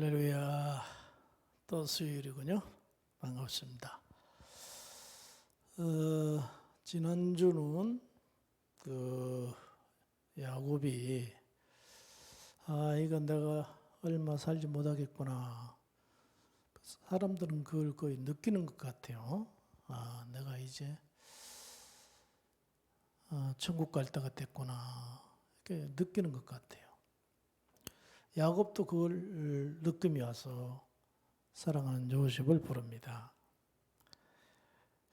할렐루야. 또 수요일이군요. 반갑습니다. 어, 지난주는 그 야곱이 아 이건 내가 얼마 살지 못하겠구나. 사람들은 그걸 거의 느끼는 것 같아요. 아 내가 이제 아, 천국 갈 때가 됐구나. 이렇게 느끼는 것 같아요. 야곱도 그걸 느낌이 와서 사랑하는 요셉을 부릅니다.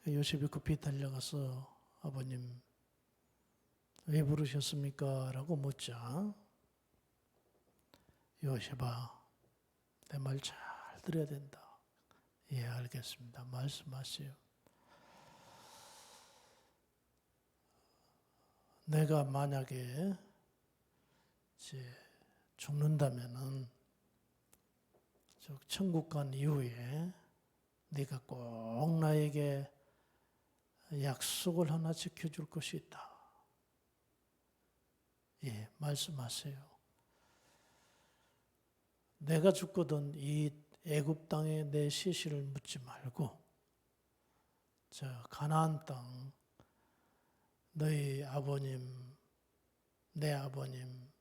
요셉이 급히 달려가서 아버님 왜 부르셨습니까? 라고 묻자 요셉아 내 말 잘 들어야 된다. 예 알겠습니다. 말씀하세요. 내가 만약에 이제 죽는다면은 저 천국 간 이후에 네가 꼭 나에게 약속을 하나 지켜줄 것이 있다. 예, 말씀하세요. 내가 죽거든 이 애굽 땅에 내 시신을 묻지 말고 저 가나안 땅 너희 아버님 내 아버님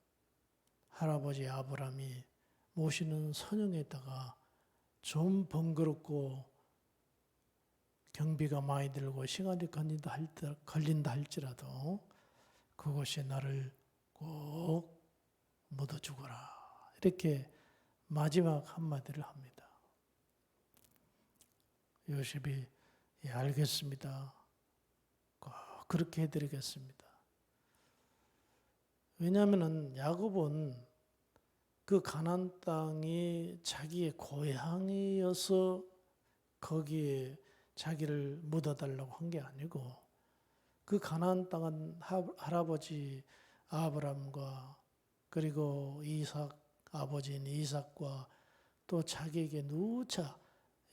할아버지 아브람이 모시는 선영에다가 좀 번거롭고 경비가 많이 들고 시간이 걸린다, 할지라도 그곳에 나를 꼭 묻어 죽어라. 이렇게 마지막 한마디를 합니다. 요셉이 예, 알겠습니다. 꼭 그렇게 해드리겠습니다. 왜냐하면은 야곱은 그 가난 땅이 자기의 고향이어서 거기에 자기를 묻어달라고 한 게 아니고 그 가나안 땅은 할아버지 아브람과 그리고 이삭 아버지인 이삭과 또 자기에게 누차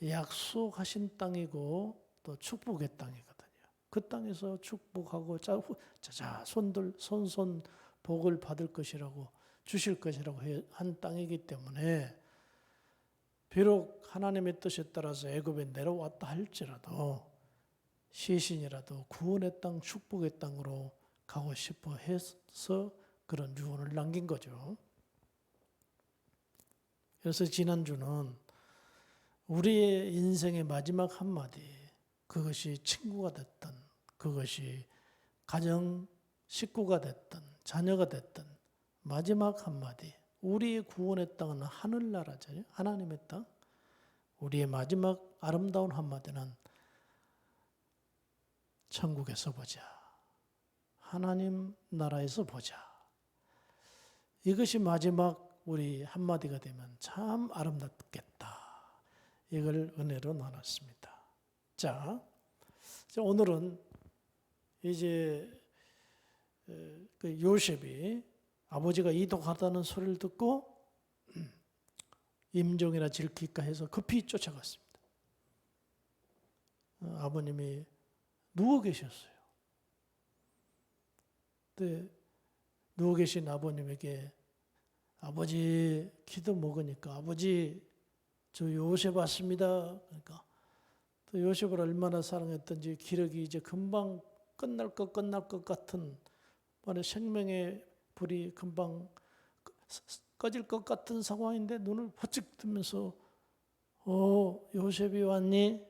약속하신 땅이고 또 축복의 땅이거든요. 그 땅에서 축복하고 자 자 손들 손손 복을 받을 것이라고 주실 것이라고 한 땅이기 때문에 비록 하나님의 뜻에 따라서 애굽에 내려왔다 할지라도 시신이라도 구원의 땅, 축복의 땅으로 가고 싶어 해서 그런 유언을 남긴 거죠. 그래서 지난주는 우리의 인생의 마지막 한마디, 그것이 친구가 됐든, 그것이 가정 식구가 됐든, 자녀가 됐든, 마지막 한마디, 우리의 구원의 땅은 하늘나라잖아요. 하나님의 땅. 우리의 마지막 아름다운 한마디는 천국에서 보자. 하나님 나라에서 보자. 이것이 마지막 우리 한마디가 되면 참 아름답겠다. 이걸 은혜로 나눴습니다. 자, 오늘은 이제 그 요셉이 아버지가 이동하다는 소리를 듣고 임종이나 질킬까 해서 급히 쫓아갔습니다. 어, 아버님이 누워 계셨어요. 근데 누워 계신 아버님에게 아버지 기도 먹으니까 아버지 저 요셉 왔습니다. 그러니까 또 요셉을 얼마나 사랑했던지 기력이 이제 금방 끝날 것 끝날 것 같은 말에 생명의 불이 금방 꺼질 것 같은 상황인데 눈을 번쩍 뜨면서 어 요셉이 왔니?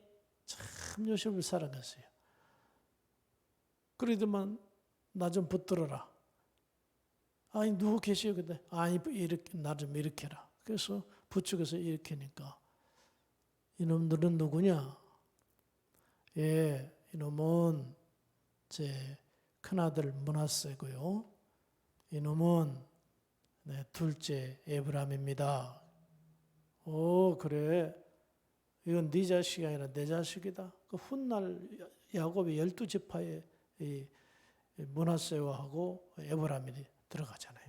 참 요셉을 사랑했어요. 그러더만 나 좀 붙들어라. 아니 누구 계시요? 근데 아니 이렇게 나 좀 일으켜라. 그래서 부축해서 일으키니까 이놈들은 누구냐? 예, 이놈은 제 큰아들 문하세고요. 이놈은 네, 둘째 에브람입니다. 오 그래 이건 네 자식이 아니라 내 자식이다. 그 훗날 야곱의 열두 지파에 문하세와하고 에브람이 들어가잖아요.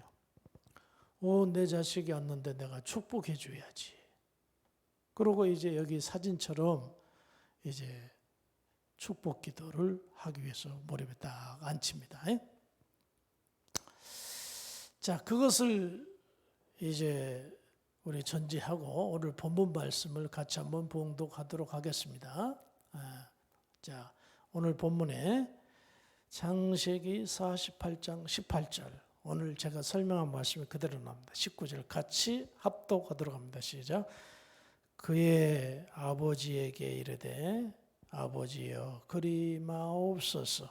오 내 자식이 왔는데 내가 축복해 줘야지. 그러고 이제 여기 사진처럼 이제 축복 기도를 하기 위해서 무릎에 딱 앉힙니다. 자, 그것을 이제 우리 전지하고 오늘 본문 말씀을 같이 한번 봉독하도록 하겠습니다. 아, 자, 오늘 본문에 창세기 48장 18절 오늘 제가 설명한 말씀이 그대로 나옵니다. 19절 같이 합독하도록 합니다. 시작. 그의 아버지에게 이르되 아버지여 그리 마옵소서.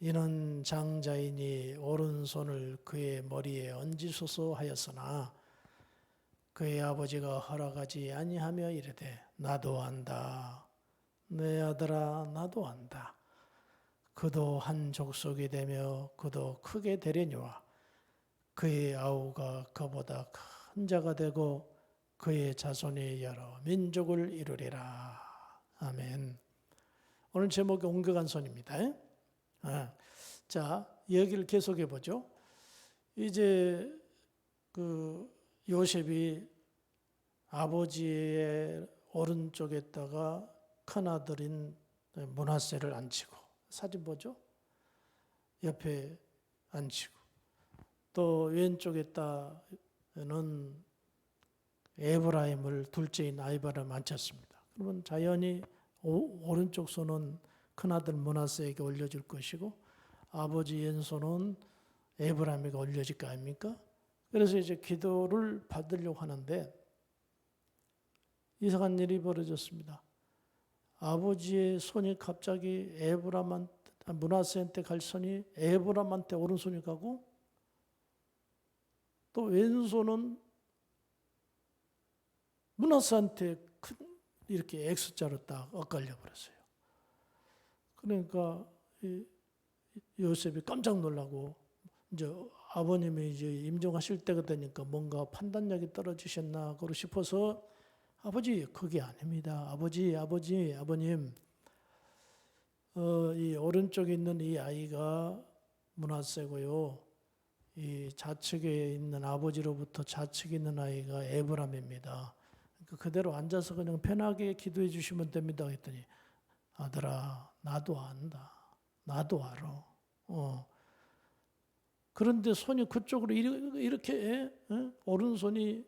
이는 장자이니 오른손을 그의 머리에 얹으소서 하였으나 그의 아버지가 허락하지 아니하며 이르되 나도 안다. 내 아들아 나도 안다. 그도 한 족속이 되며 그도 크게 되려니와 그의 아우가 그보다 큰 자가 되고 그의 자손이 여러 민족을 이루리라. 아멘 오늘 제목이 옮겨간 손입니다 아, 자 여기를 계속해 보죠 이제 그 요셉이 아버지의 오른쪽에다가 큰아들인 문하세를 앉히고 사진 보죠? 옆에 앉히고 또 왼쪽에다는 에브라임을 둘째인 아이바를 앉혔습니다. 그러면 자연히 오, 오른쪽 손은 큰아들 문하세에게 올려줄 것이고 아버지 왼손은 에브라임에게 올려질 거 아닙니까? 그래서 이제 기도를 받으려고 하는데 이상한 일이 벌어졌습니다. 아버지의 손이 갑자기 에브람한 문하세한테 갈 손이 에브람한테 오른손이 가고 또 왼손은 문하세한테 큰 이렇게 X자로 딱 엇갈려 버렸어요. 그러니까 요셉이 깜짝 놀라고 이제 아버님이 이제 임종하실 때가 되니까 뭔가 판단력이 떨어지셨나 그러 싶어서 아버지 그게 아닙니다. 아버지 아버지 아버님 어, 이 오른쪽에 있는 이 아이가 문하세고요. 이 좌측에 있는 아버지로부터 좌측에 있는 아이가 에브람입니다. 그러니까 그대로 앉아서 그냥 편하게 기도해 주시면 됩니다. 했더니 아들아 나도 안다. 나도 알아. 어. 그런데 손이 그쪽으로 이렇게 에? 오른손이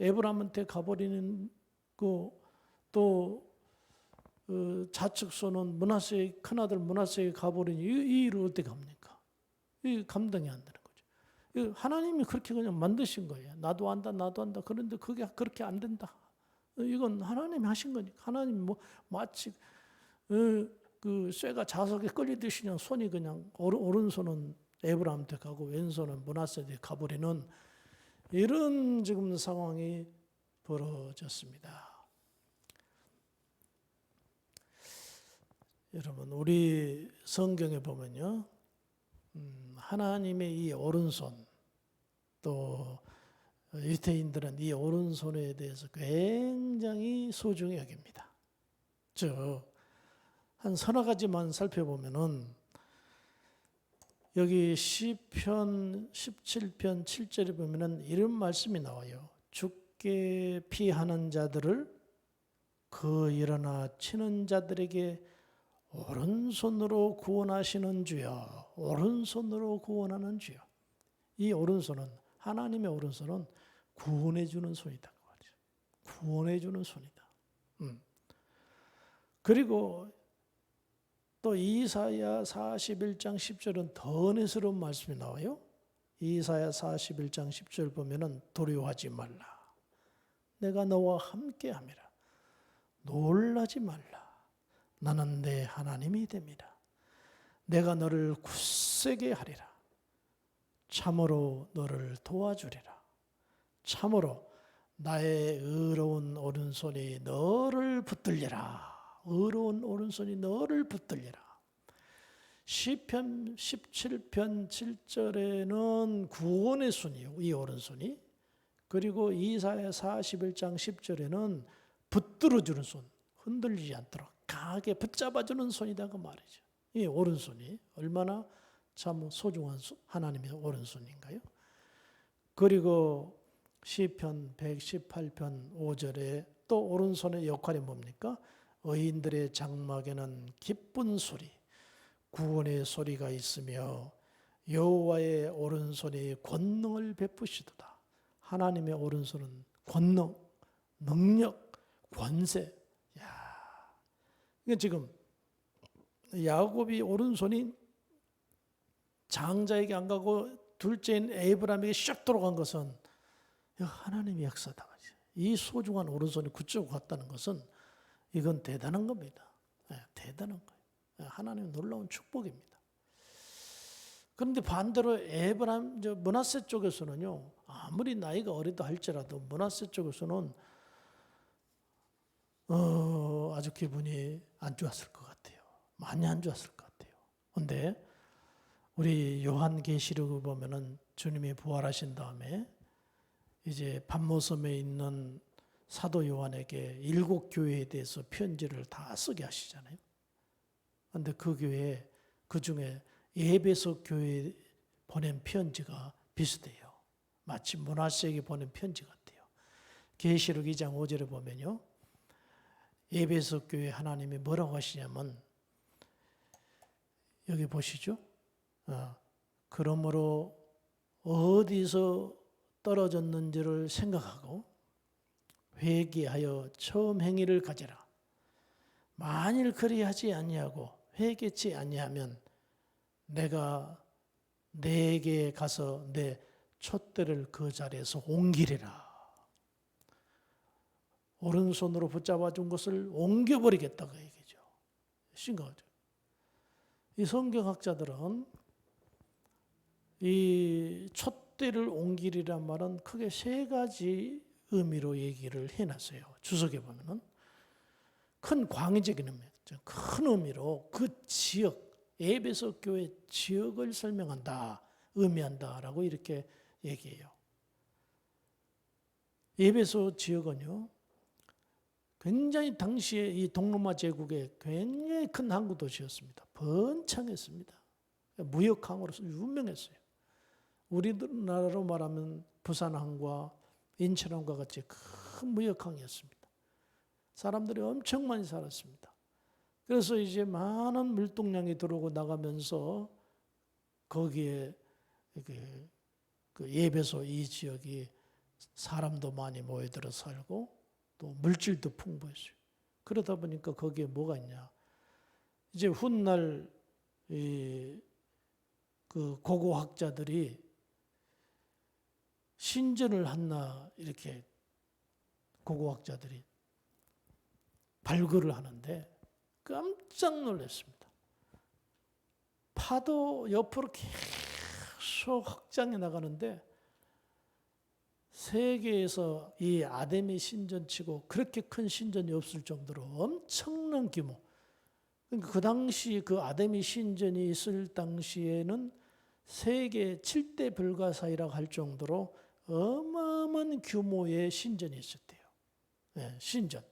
에브람한테 가버리는 거또 어, 좌측 손은 문하세 큰아들 문하세에 가버리니 이, 이 일을 어떻게 합니까? 이 감당이 안 되는 거죠. 하나님이 그렇게 그냥 만드신 거예요. 나도 안다, 나도 안다. 그런데 그게 그렇게 안 된다. 이건 하나님이 하신 거니까. 하나님 뭐 마치 어, 그 쇠가 자석에 끌리듯이 그냥 손이 그냥 오른손은 에브라함한테 가고 왼손은 문하세에 가버리는 이런 지금 상황이 벌어졌습니다. 여러분 우리 성경에 보면요, 음, 하나님의 이 오른손 또 유태인들은 이 오른손에 대해서 굉장히 소중히 여깁니다. 저한 서너 가지만 살펴보면은 여기 시편 17편 7절에 보면은 이런 말씀이 나와요. 죽게 피하는 자들을 그 일어나 치는 자들에게 오른손으로 구원하시는 주여, 오른손으로 구원하는 주여. 이 오른손은 하나님의 오른손은 구원해 주는 손이다 그. 구원해 주는 손이다. 음. 그리고 또 이사야 41장 10절은 더 은혜스러운 말씀이 나와요. 이사야 41장 10절 보면은 두려워하지 말라. 내가 너와 함께 함이라. 놀라지 말라. 나는 내 하나님이 됩니다. 내가 너를 굳세게 하리라. 참으로 너를 도와주리라. 참으로 나의 의로운 오른손이 너를 붙들리라. 의로운 오른손이 너를 붙들리라. 시편 17편 7절에는 구원의 손이요. 이 오른손이. 그리고 이사야 41장 10절에는 붙들어 주는 손. 흔들리지 않도록 강하게 붙잡아 주는 손이다 그 말이죠. 이 오른손이 얼마나 참 소중한 하나님의 오른손인가요? 그리고 시편 118편 5절에 또 오른손의 역할이 뭡니까? 의인들의 장막에는 기쁜 소리, 구원의 소리가 있으며 여호와의 오른손이 권능을 베푸시도다. 하나님의 오른손은 권능, 능력, 권세. 야, 이게 지금 야곱이 오른손이 장자에게 안 가고 둘째인 에이브람에게 샥 들어간 것은 하나님의 역사다. 이 소중한 오른손이 그쪽으로 갔다는 것은 이건 대단한 겁니다. 예, 대단한 거예요. 예, 하나님의 놀라운 축복입니다. 그런데 반대로 에브람 저 문하세 쪽에서는요 아무리 나이가 어리다 할지라도 문하세 쪽에서는 어, 아주 기분이 안 좋았을 것 같아요. 많이 안 좋았을 것 같아요. 근데 우리 요한계시록을 보면은 주님이 부활하신 다음에 이제 밤모섬에 있는 사도 요한에게 일곱 교회에 대해서 편지를 다 쓰게 하시잖아요. 근데 그 교회 그 중에 예배소 교회에 보낸 편지가 비슷해요. 마치 문화세에게 보낸 편지 같아요. 계시록 2장 5절에 보면요. 예배소 교회 하나님이 뭐라고 하시냐면 여기 보시죠. 어, 그러므로 어디서 떨어졌는지를 생각하고 회개하여 처음 행위를 가져라. 만일 그리하지 아니하고 회개치 아니하면 내가 내게 가서 내 촛대를 그 자리에서 옮기리라. 오른손으로 붙잡아 준 것을 옮겨버리겠다고 얘기죠. 심각하죠. 이 성경학자들은 이 촛 대를 옮기리란 말은 크게 세 가지 의미로 얘기를 해놨어요. 주석에 보면은 큰 광의적인 의미죠. 큰 의미로 그 지역 에베소 교회 지역을 설명한다, 의미한다라고 이렇게 얘기해요. 에베소 지역은요, 굉장히 당시에 이 동로마 제국의 굉장히 큰 항구 도시였습니다. 번창했습니다. 무역항으로서 유명했어요. 우리나라로 말하면 부산항과 인천항과 같이 큰 무역항이었습니다. 사람들이 엄청 많이 살았습니다. 그래서 이제 많은 물동량이 들어오고 나가면서 거기에 그, 그 예배소 이 지역이 사람도 많이 모여들어 살고 또 물질도 풍부했어요. 그러다 보니까 거기에 뭐가 있냐? 이제 훗날 이, 그 고고학자들이 신전을 한나 이렇게 고고학자들이 발굴을 하는데 깜짝 놀랐습니다. 파도 옆으로 계속 확장해 나가는데 세계에서 이 아데미 신전치고 그렇게 큰 신전이 없을 정도로 엄청난 규모. 그러니까 그 당시 그 아데미 신전이 있을 당시에는 세계 7대 불가사이라고 할 정도로 어마어마한 규모의 신전이 있었대요. 네, 신전.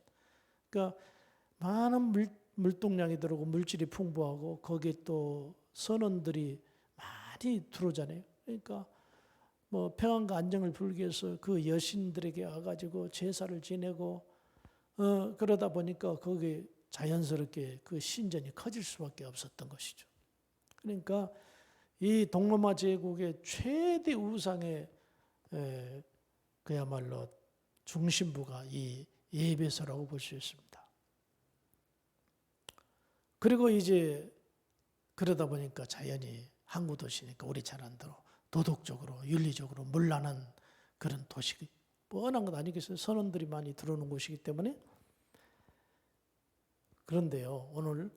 그러니까 많은 물, 물동량이 들어오고 물질이 풍부하고 거기에 또 선원들이 많이 들어오잖아요. 그러니까 뭐 평안과 안정을 불기 위해서 그 여신들에게 와가지고 제사를 지내고 어, 그러다 보니까 거기 자연스럽게 그 신전이 커질 수밖에 없었던 것이죠. 그러니까 이 동로마 제국의 최대 우상의 에, 그야말로 중심부가 이 예배소라고 볼 수 있습니다. 그리고 이제 그러다 보니까 자연히 항구 도시니까 우리 잘 안대로 도덕적으로 윤리적으로 물란한 그런 도시 뻔한 것 아니겠어요? 선원들이 많이 들어오는 곳이기 때문에 그런데요 오늘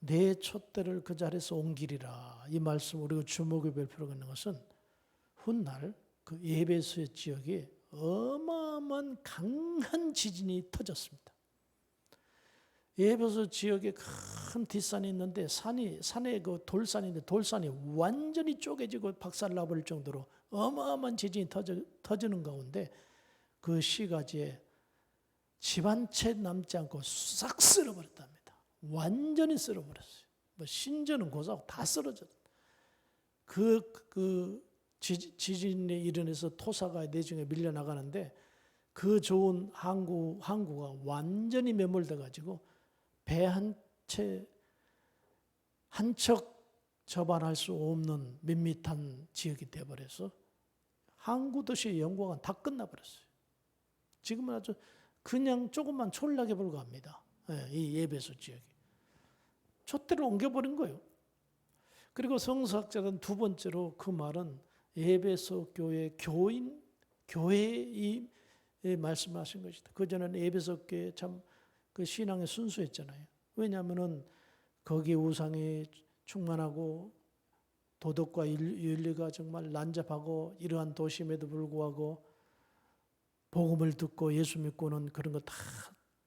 내 촛대를 그 자리에서 옮기리라 이 말씀 우리가 주목을 별 필요가 있는 것은 훗날 그 예배소의 지역에 어마어마한 강한 지진이 터졌습니다. 예배소 지역에 큰 뒷산이 있는데 산이 산에 그 돌산인데 돌산이 완전히 쪼개지고 박살나버릴 정도로 어마어마한 지진이 터져, 터지는 가운데 그 시가지에 집 한 채 남지 않고 싹 쓸어버렸답니다. 완전히 쓸어버렸어요. 뭐 신전은 고사하고 다 쓰러졌. 그, 그 지진에 일어나서 토사가 내중에 밀려 나가는데 그 좋은 항구 항구가 완전히 매몰돼 가지고 배 한 채 한 척 접안할 수 없는 밋밋한 지역이 되어버려서 항구 도시의 연구가 다 끝나버렸어요. 지금은 아주 그냥 조금만 촌락에 불과합니다. 예, 이 예배소 지역이. 촛대를 옮겨버린 거예요. 그리고 성서학자는 두 번째로 그 말은 예배소 교회 교인 교회이 예, 말씀하신 것이다. 그 전에는 예배소 교회 참 그 신앙의 순수했잖아요. 왜냐하면은 거기 우상이 충만하고 도덕과 일- 윤리가 정말 난잡하고 이러한 도심에도 불구하고 복음을 듣고 예수 믿고는 그런 거 다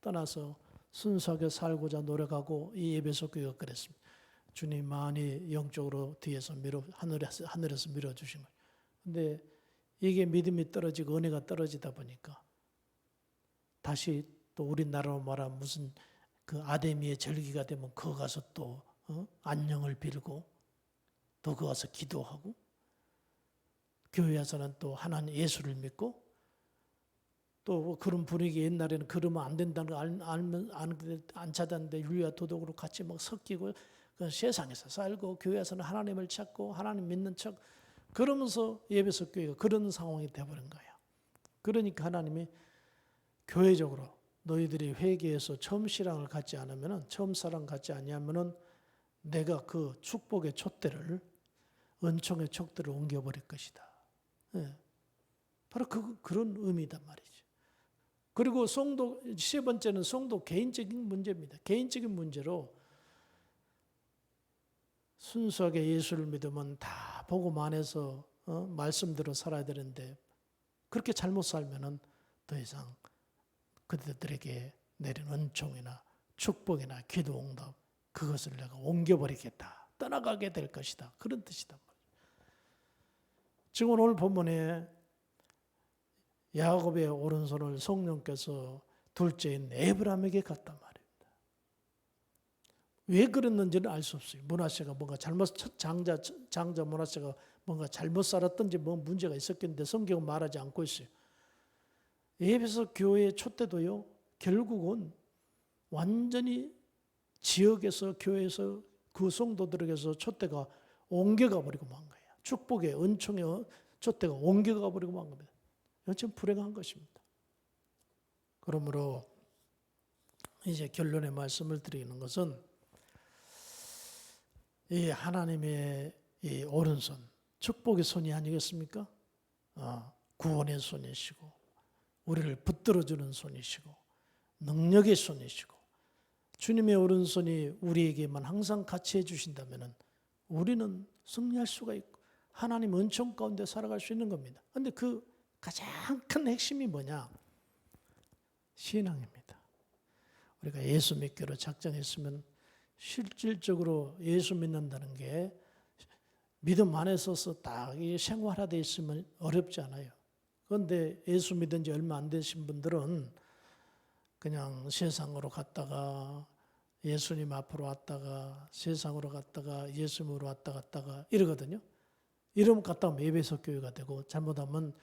떠나서 순수하게 살고자 노력하고 이 예배소 교회가 그랬습니다. 주님 많이 영적으로 뒤에서 밀어 하늘에서 하늘에서 밀어 주신 거예요. 근데 이게 믿음이 떨어지고 은혜가 떨어지다 보니까 다시 또 우리나라로 말하면 무슨 그 아데미의 절기가 되면 거 가서 또 어? 안녕을 빌고 또 거 가서 기도하고 교회에서는 또 하나님 예수를 믿고 또 그런 분위기 옛날에는 그러면 안 된다는 걸 알- 알면 안, 안 찾았는데 윤리와 도덕으로 같이 막 섞이고 그 세상에서 살고 교회에서는 하나님을 찾고 하나님 믿는 척 그러면서 예배석 교회가 그런 상황이 돼버린 거예요. 그러니까 하나님이 교회적으로 너희들이 회개해서 처음 신앙을 갖지 않으면은 처음 사랑 갖지 아니하면은 내가 그 축복의 촛대를 은총의 촛대를 옮겨버릴 것이다. 예. 바로 그 그런 의미단 말이죠. 그리고 성도 세 번째는 성도 개인적인 문제입니다. 개인적인 문제로 순수하게 예수를 믿으면 다 복음 안에서 어? 말씀대로 살아야 되는데 그렇게 잘못 살면은 더 이상 그들에게 내린 은총이나 축복이나 기도 응답 그것을 내가 옮겨버리겠다 떠나가게 될 것이다 그런 뜻이다 지금 오늘 본문에 야곱의 오른손을 성령께서 둘째인 에브람에게 말입니다. 왜 그랬는지는 알 수 없어요. 문하세가 뭔가 잘못 첫 장자 장자 문하세가 뭔가 잘못 살았던지 뭐 문제가 있었겠는데 성경은 말하지 않고 있어요. 에베소 교회 촛대도요. 결국은 완전히 지역에서 교회에서 그 성도들에게서 촛대가 옮겨가 버리고 만 거예요. 축복의 은총의 촛대가 옮겨가 버리고 만 겁니다. 이건 참 불행한 것입니다. 그러므로 이제 결론의 말씀을 드리는 것은 이 하나님의 이 오른손 축복의 손이 아니겠습니까? 아, 구원의 손이시고 우리를 붙들어주는 손이시고 능력의 손이시고 주님의 오른손이 우리에게만 항상 같이 해주신다면 우리는 승리할 수가 있고 하나님 은총 가운데 살아갈 수 있는 겁니다. 그런데 그 가장 큰 핵심이 뭐냐? 신앙입니다. 우리가 예수 믿기로 작정했으면 실질적으로 예수 믿는다는 게 믿음 안에 서서 딱 생활화되어 있으면 어렵지 않아요. 그런데 예수 믿은 지 얼마 안 되신 분들은 그냥 세상으로 갔다가 예수님 앞으로 왔다가 세상으로 갔다가 예수님으로 왔다 갔다가 이러거든요. 이러면 갔다 오면 예배석 교회가 되고 잘못하면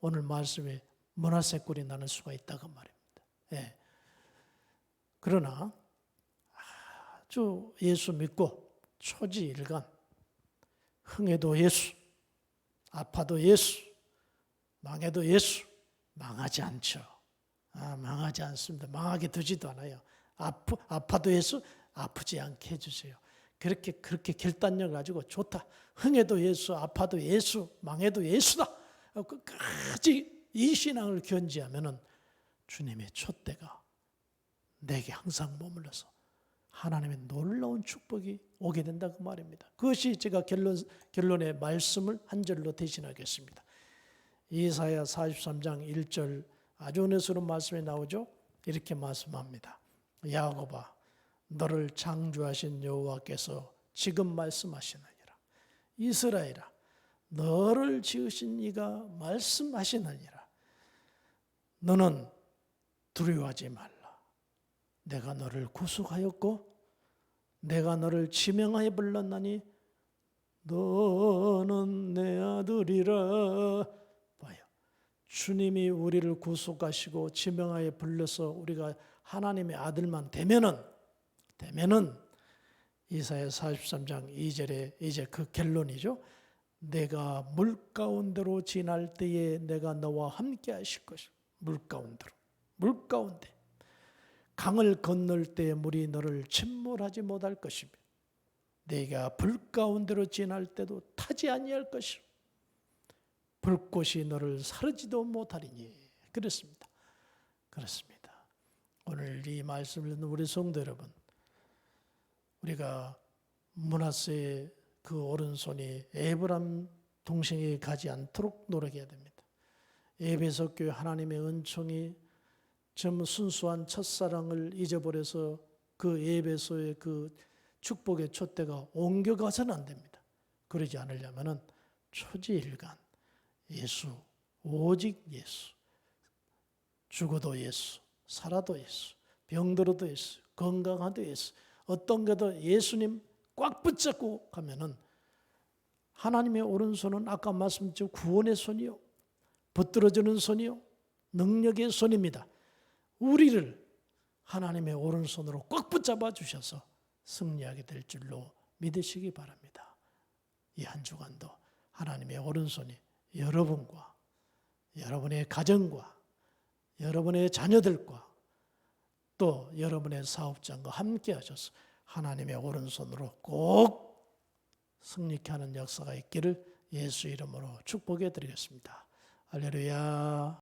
오늘 말씀에 문화세골이 나는 수가 있다고 말입니다. 예. 그러나 아 주 예수 믿고 초지일간 흥해도 예수, 아파도 예수, 망해도 예수, 망하지 않죠. 아, 망하지 않습니다. 망하게 두지도 않아요. 아프, 아파도 예수, 아프지 않게 해주세요. 그렇게 그렇게 결단력 가지고 좋다. 흥해도 예수, 아파도 예수, 망해도 예수다. 끝까지 이 신앙을 견지하면은 주님의 촛대가 내게 항상 머물러서 하나님의 놀라운 축복이 오게 된다 그 말입니다. 그것이 제가 결론 결론의 말씀을 한 절로 대신하겠습니다. 이사야 43장 1절 아주 은혜스러운 말씀이 나오죠. 이렇게 말씀합니다. 야곱아 너를 창조하신 여호와께서 지금 말씀하시느니라. 이스라엘아 너를 지으신 이가 말씀하시느니라. 너는 두려워하지 말라. 내가 너를 구속하였고 내가 너를 지명하여 불렀나니 너는 내 아들이라. 봐요. 주님이 우리를 구속하시고 지명하여 불러서 우리가 하나님의 아들만 되면은 되면은 이사야 43장 2절에 이제 그 결론이죠. 내가 물 가운데로 지날 때에 내가 너와 함께 하실 것이다. 물 가운데로. 물 가운데 강을 건널 때 물이 너를 침몰하지 못할 것이며 내가 불 가운데로 지날 때도 타지 아니할 것이요 불꽃이 너를 사르지도 못하리니 그렇습니다. 그렇습니다. 오늘 이 말씀을 듣는 우리 성도 여러분 우리가 문하세의 그 오른손이 에브람 동생에게 가지 않도록 노력해야 됩니다. 에베소 교회 하나님의 은총이 좀 순수한 첫사랑을 잊어버려서 그 에베소의 그 축복의 촛대가 옮겨가서는 안 됩니다. 그러지 않으려면은 초지일간 예수 오직 예수 죽어도 예수 살아도 예수 병들어도 예수 건강하도 예수 어떤 게도 예수님 꽉 붙잡고 가면은 하나님의 오른손은 아까 말씀드린 구원의 손이요 붙들어주는 손이요 능력의 손입니다. 우리를 하나님의 오른손으로 꽉 붙잡아 주셔서 승리하게 될 줄로 믿으시기 바랍니다. 이 한 주간도 하나님의 오른손이 여러분과 여러분의 가정과 여러분의 자녀들과 또 여러분의 사업장과 함께 하셔서 하나님의 오른손으로 꼭 승리케 하는 역사가 있기를 예수 이름으로 축복해 드리겠습니다. 할렐루야.